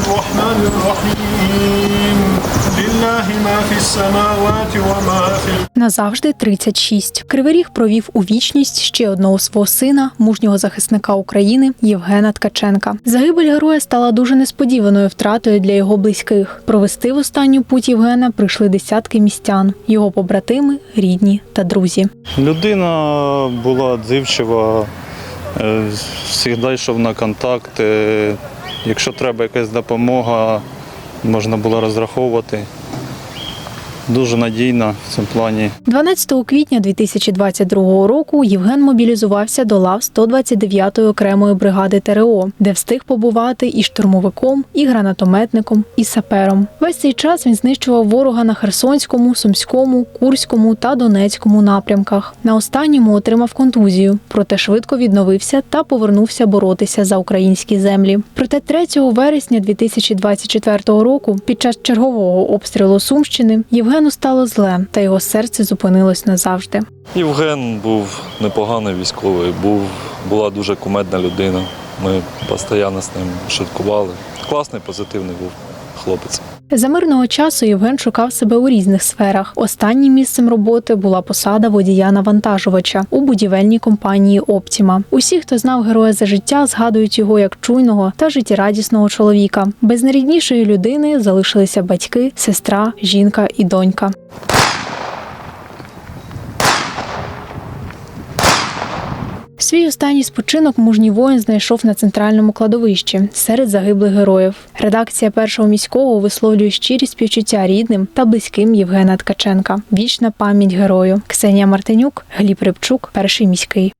الرحمن الرحيم لله ما في السماوات وما في الأرض Назавжди 36. Кривий Ріг провів у вічність ще одного свого сина, мужнього захисника України Євгена Ткаченка. Загибель героя стала дуже несподіваною втратою для його близьких. Провести в останню путь Євгена прийшли десятки містян, його побратими, рідні та друзі. Людина була дзивчива, е, завжди йшов на контакт. Якщо треба якась допомога, можна було розраховувати. Дуже надійна в цьому плані. 12 квітня 2022 року Євген мобілізувався до лав 129-ї окремої бригади ТРО, де встиг побувати і штурмовиком, і гранатометником, і сапером. Весь цей час він знищував ворога на Херсонському, Сумському, Курському та Донецькому напрямках. На останньому отримав контузію, проте швидко відновився та повернувся боротися за українські землі. Проте 3 вересня 2024 року, під час чергового обстрілу Сумщини, Євгену стало зле, та його серце зупинилось назавжди. Євген був непоганий військовий, був, була дуже кумедна людина. Ми постійно з ним шуткували. Класний, позитивний був хлопець. За мирного часу Євген шукав себе у різних сферах. Останнім місцем роботи була посада водія-навантажувача у будівельній компанії Оптіма. Усі, хто знав героя за життя, згадують його як чуйного та життєрадісного чоловіка. Без найріднішої людини залишилися батьки, сестра, жінка і донька. Свій останній спочинок мужній воїн знайшов на центральному кладовищі серед загиблих героїв. Редакція першого міського висловлює щирі співчуття рідним та близьким Євгена Ткаченка. Вічна пам'ять герою. Ксенія Мартинюк, Гліб Рибчук, перший міський.